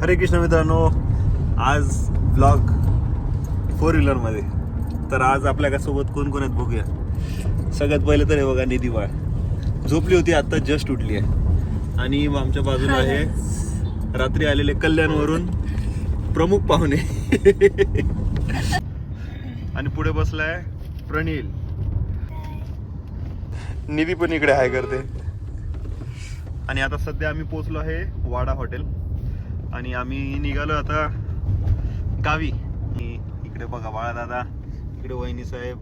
हरे कृष्ण मित्रांनो आज ब्लॉग फोर व्हीलरमध्ये तर आज आपल्यासोबत कोण कोण आहेत बघूया. सगळ्यात पहिले तर हे बघा निधी बाळ. झोपली होती आता जस्ट उठली आहे. आणि आमच्या बाजूला आहे रात्री आलेले कल्याणवरून प्रमुख पाहुणे. आणि पुढे बसलाय प्रणील. निधी पण इकडे हाय करते. आणि आता सध्या आम्ही पोचलो आहे वाडा हॉटेल आणि आम्ही निघालो आता गावी. इकडे बघा बाळा दादा इकडे वहिनी साहेब.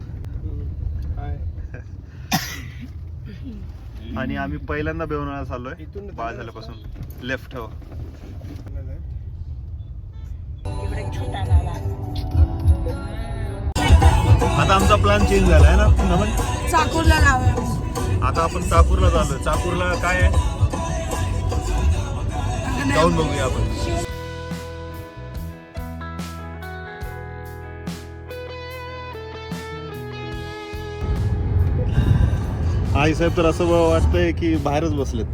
आणि आम्ही पहिल्यांदा बेवनाळा चाललोय. इथून बाळ झाल्यापासून. लेफ्ट हो. आता आमचा प्लॅन चेंज झालाय ना नमन? चाकूरला लावा आता आपण चाकूरला चाललोय. चाकूरला काय आहे? जाऊन बघूया आपण. आई साहेब तर असं वाटतंय की बाहेरच बसलेत.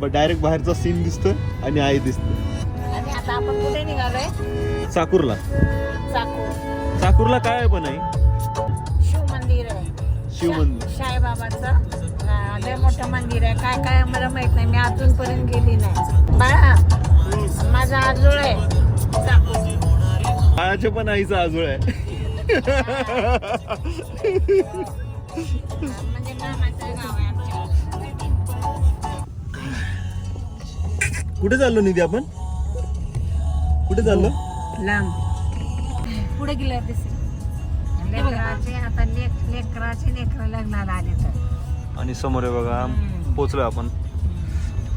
बट डायरेक्ट बाहेरचा सीन दिसतोय आणि आई दिसते. आणि आता आपण कुठे निघालोय? चाकूरला. चाकूर. चाकूरला काय आहे पण आई? शिव मंदिर आहे. शिव मंदिर. साईबाबाचं अं, लय मोठं मंदिर आहे. काय काय मला माहीत नाही. मी अजूनपर्यंत गेली नाही. बाळा माझा आजोळ आहे. आळाचे पण आईचा आजोळ आहे. म्हणजे मामाचं गाव आहे आमच्या कुठे चाललो निधी आपण? कुठे चाललो? लांब. पुढे गेले लेकराचे आता लेक लेकराचे लेकर लग्नाला आले तर. आणि समोर आहे बघा पोचलोय आपण.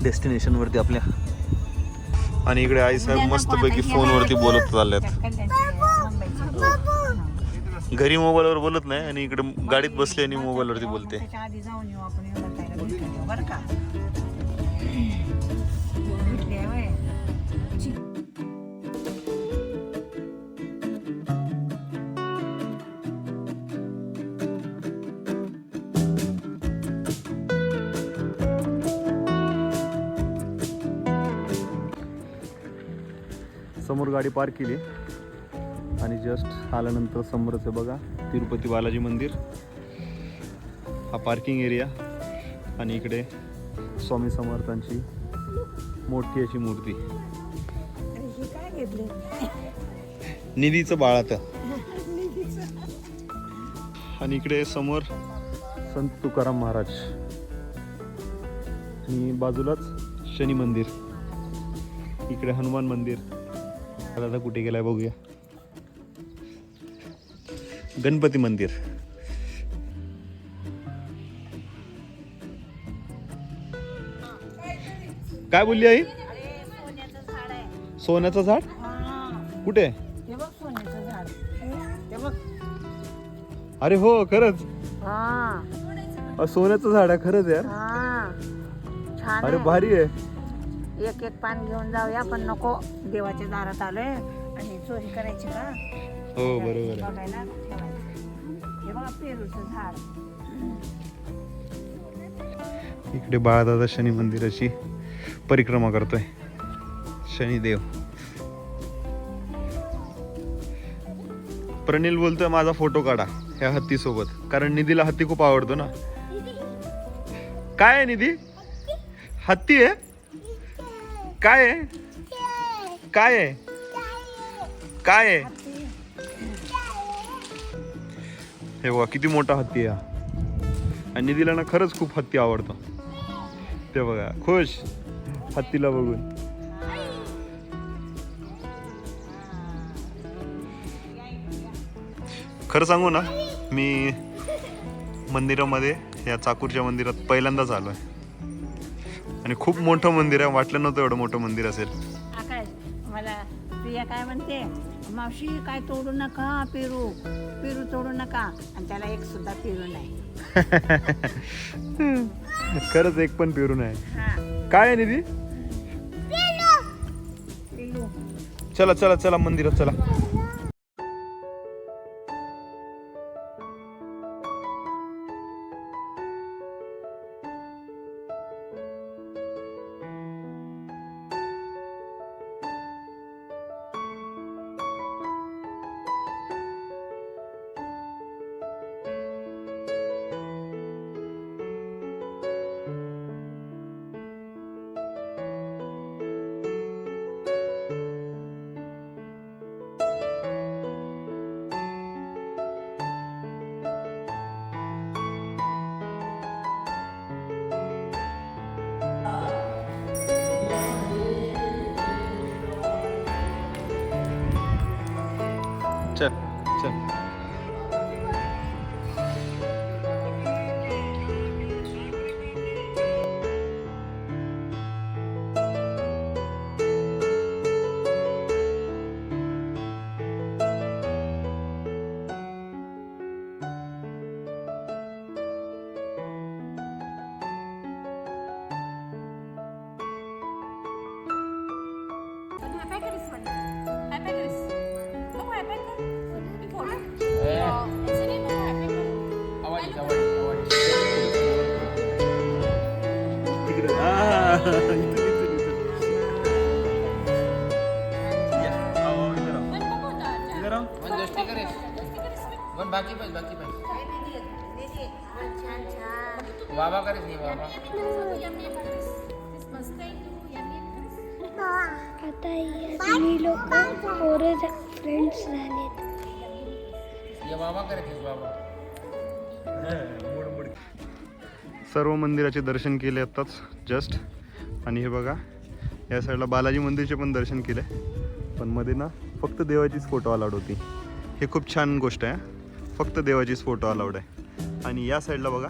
डेस्टिनेशन वरती आपल्या. आणि इकडे आई साहेब मस्तपैकी फोनवरती बोलत चालल्यात. घरी मोबाईलवर बोलत नाही आणि इकडे गाडीत बसले आणि मोबाईलवरती बोलते. गाडी पार्क केली. आणि जस्ट आल्यानंतर समोरच आहे बघा तिरुपती बालाजी मंदिर. हा पार्किंग एरिया आणि इकडे स्वामी समर्थांची मोठी अशी मूर्ती. निधीचं बाळात आणि इकडे समोर संत तुकाराम महाराज. आणि बाजूलाच शनी मंदिर. इकडे हनुमान मंदिर. दादा कुठे गेलाय बघूया. गणपती मंदिर. काय बोलली आई? सोन्याचं झाड? हा. कुठे? अरे हो खरंच. हा. सोन्याचं झाड आहे खरंच यार. हा. छान अरे. भारी आहे. एक एक पान घेऊन जाऊया पण नको. देवाच्या दारात आलोय. आणि चोरी करायची का? हो बरोबर बघायला ठेवायचं. हे बघा पेरूचं झाड. इकडे बाळादादा शनी मंदिराची परिक्रमा करतोय. शनिदेव. प्रणील बोलतोय माझा फोटो काढा ह्या हत्ती सोबत कारण निधीला हत्ती खूप आवडतो ना. काय आहे निधी? हत्ती आहे. काय आहे? काय आहे? काय आहे? हे बघा किती मोठा हत्ती आहे हा. आणि निधीला ना खरंच खूप हत्ती आवडतो ते बघा खुश? हत्तीला बघून. खरं सांगू ना मी मंदिरामध्ये या चाकूरच्या मंदिरात पहिल्यांदाच आलो आहे आणि खूप मोठं मंदिर आहे. वाटलं नव्हतं एवढं मोठं मंदिर असेल. आकाश मला प्रिया काय म्हणते? मावशी काय तोडू नका पेरू. पेरू तोडू नका. आणि त्याला एक सुद्धा पेरू नाही. खरंच एक पण पेरून आहे हा. काय आहे निधी पेरू चला चला चला मंदिरात चल. चल बाकी पाहिजे बाकी पाहिजे बाबा करेस नाही बाबा आता मी लोक पोरं फ्रेंड्स झालेत सर्व मंदिराचे दर्शन केले आत्ताच. जस्ट आणि हे बघा या साईडला बालाजी मंदिरचे पण दर्शन केले. पण मध्ये ना फक्त देवाचीच फोटो अलाउड होती. हे खूप छान गोष्ट आहे फक्त देवाचीच फोटो अलाउड आहे. आणि या साईडला बघा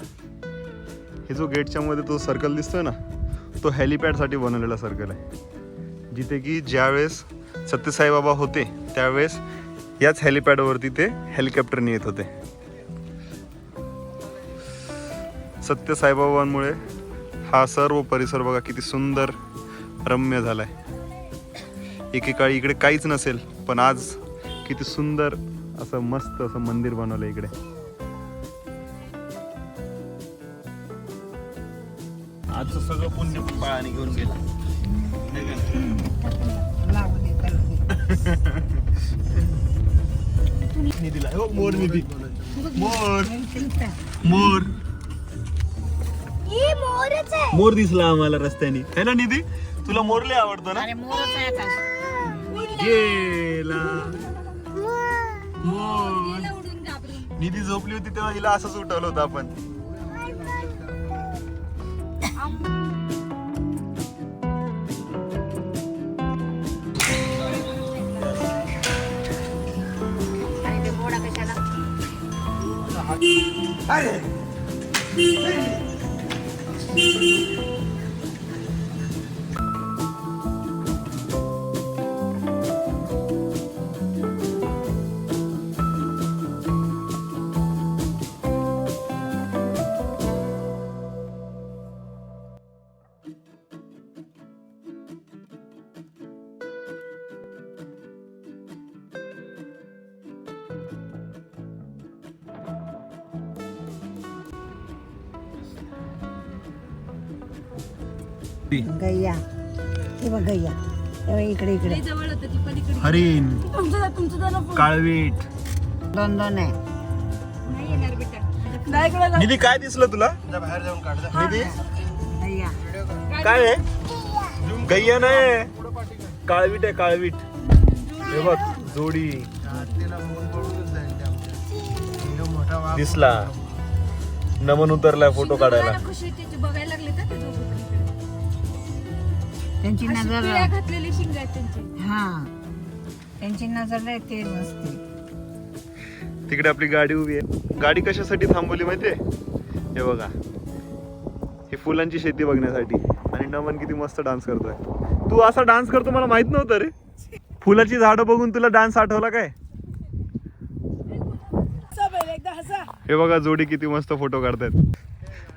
हे जो गेटच्या मध्ये तो सर्कल दिसतोय ना तो हेलिपॅडसाठी बनवलेला सर्कल आहे. जिथे की ज्यावेळेस सत्यसाईबाबा होते त्यावेळेस याच हेलिपॅडवरती ते हेलिकॉप्टरने येत होते. सत्य साईबाबांमुळे हा सर्व परिसर बघा किती सुंदर रम्य झालाय. एकेकाळी इकडे काहीच नसेल पण आज किती सुंदर असं मस्त असं मंदिर बनवलं इकडे. आजचं सगळं पुण्य पाळाने घेऊन गेला. हो मोर निधी. मोर. मोर. मोर दिसला आम्हाला रस्त्याने. है ना निधी? तुला मोर लय आवडतो ना? अरे मोरच आहे आता. गेला मोर. निधी झोपली होती तेव्हा हिला असंच उठवलं होतं आपण. ते कशाला? गैया. हे बघ गैया. हे बघ इकडे इकडे. हरिण. काळवीट. दोन दोन आहे निधी काय दिसलं तुला? निधी? गैया. काय आहे गैया नाही. काळवीट आहे काळवीट. हे बघ जोडी. दिसला. नमन उतरलाय फोटो काढायला. त्यांची नजर घातलेली शिंग आहेत त्यांची. हा. त्यांची नजर नाही ते नसते. तिकडे आपली गाडी उभी आहे. गाडी कशासाठी थांबवली माहितीये? हे बघा. ही फुलांची शेती बघण्यासाठी. आणि नमन किती मस्त डान्स करतोय. तू असा डान्स करतो मला माहीत नव्हतं रे. फुलाची झाडं बघून तुला डान्स आठवला काय? हे बघा जोडी किती मस्त फोटो काढतायत.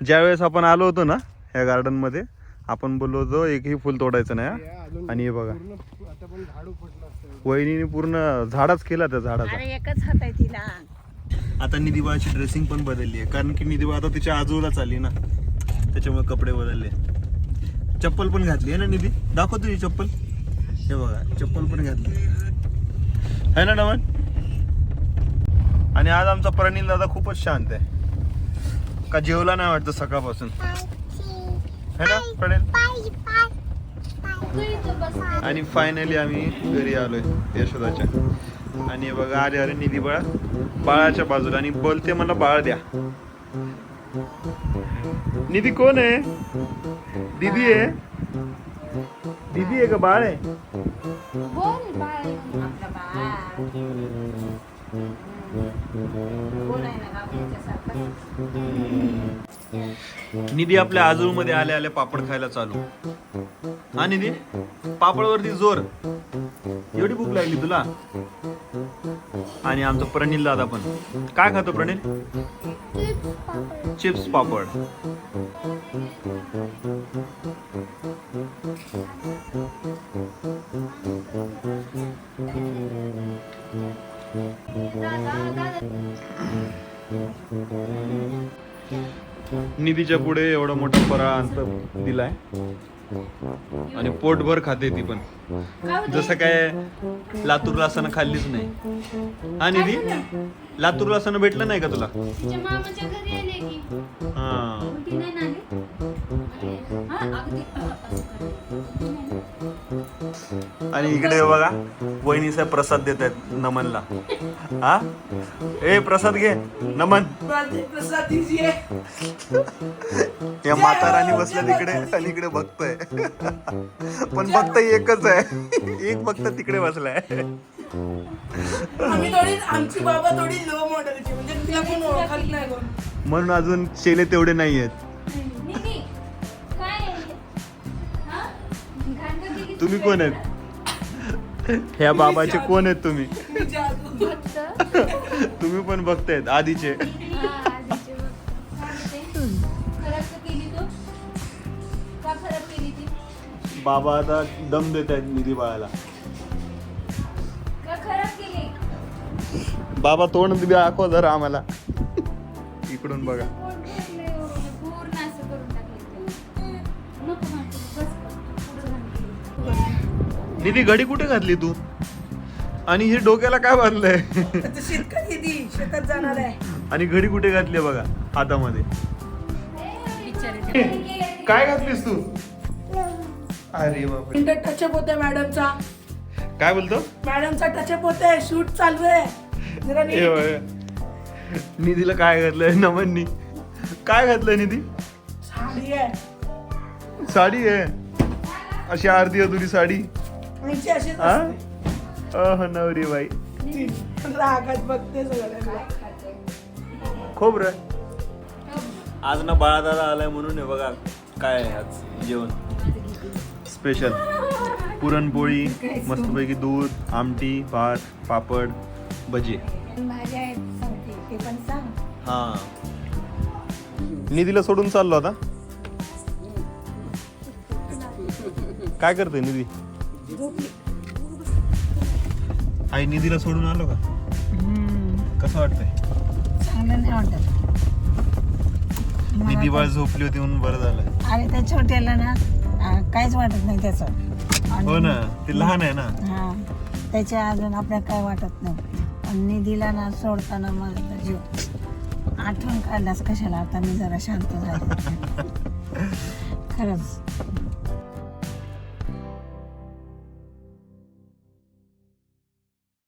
ज्यावेळेस आपण आलो होतो ना ह्या गार्डनमध्ये आपण बोललो होतो एकही फुल तोडायचं नाही हा. आणि हे बघा. वहिनीने पूर्ण झाडाच केला त्या झाडाचा. अरे एकच हात आहे तिला. आता निधीबाळाची ड्रेसिंग पण बदलली आहे कारण की निधीबाळ आता तिच्या आजूला चालली ना. त्याच्यामुळे कपडे बदलले. चप्पल पण घातली आहे ना निधी? दाखव तुझी चप्पल. हे बघा चप्पल पण घातली. है ना नमन आणि आज आमचा प्रणील दादा खूपच शांत आहे. का जेवला नाही वाटतं सकाळपासून? है ना? आणि फायनली आम्ही घरी आलोय यशोदाच्या. आणि बघा अरे अरे निधी बाळा. बाळाच्या बाजूला. आणि बोलते मला बाळ द्या. निधी कोण आहे? दीदी आहे? दीदी आहे का? बाळ आहे? निधी आपल्या आजूमध्ये आल्या आल्या पापड खायला चालू. हा निधी? पापडवरती जोर. एवढी भूक लागली तुला? आणि आमचं प्रणील दादा पण. काय खातो प्रणील चिप्स पापड. निधीच्या पुढे एवढा मोठा फराळ अंत दिलाय. आणि पोटभर खाते ती पण. जसं काय लातूरला असताना खाल्लीच नाही. हा निधी? लातूरला असताना भेटलं नाही का तुला? हा, आणि इकडे बघा वहिनी साहेब प्रसाद देत आहेत नमनला. हा? ए प्रसाद घे नमन. या माता राणी बसल्या तिकडे आणि इकडे बघतोय. पण फक्त एकच आहे. एक फक्त तिकडे बसलाय. आम्ही थोडी आमची बाबा थोडी लो मॉडेलची म्हणजे तिला कोण ओळखत नाही कोण. म्हणून अजून शेले तेवढे नाही आहेत तुम्ही कोण आहेत? ह्या बाबाचे कोण आहेत तुम्ही? तुम्ही पण बघतायत आधीचे. हा, बाबा आता दम देत आहेत निधी बाळाला. का खराब केली? बाबा तोंड दाखव जरा आम्हाला. इकडून बघा. निधी घडी कुठे घातली तू? आणि हे डोक्याला काय बांधलंय? आता शेतकरी ती शेतात जाणार आहे. आणि घडी कुठे घातली बघा हातामध्ये. काय घातलीस तू? अरे बापरे. इंटर टचअप होते मॅडमचा काय बोलतो? मॅडमचा टचअप होते शूट चालू आहे. जरा नीट. ए बाई. निधीला काय घातलंय नमननी काय घातलंय निधी? साडी आहे. साडी आहे. अशी अर्धी अधुरी साडी. आमची अशीच हा? असते. अह नवरी बाई. ती रागात बघते सगळ्यांना. खूप रे. आज ना बाळादादा आलाय म्हणून हे बघा काय आहे आज जेवण. स्पेशल पुरणपोळी मस्तपैकी दूध आमटी भात पापड भजी. भाज्या आहेत सांगते. ते पण सांग. हा. निधीला सोडून चाललो आता. काय करते निधी? आई निधीला सोडून आलो का? कसं वाटतंय? चांगलं नाही वाटत. निधी बाळ झोपली होती म्हणून बरं झालं. आणि त्या छोट्याला ना काहीच वाटत नाही त्याचं. हो ना ते लहान आहे ना. हा त्याच्या अजून आपल्याला काय वाटत नाही. आणि निधीला ना सोडताना मग जीव आठवण काढलास कशाला? आता मी जरा शांत झाले. खरंच.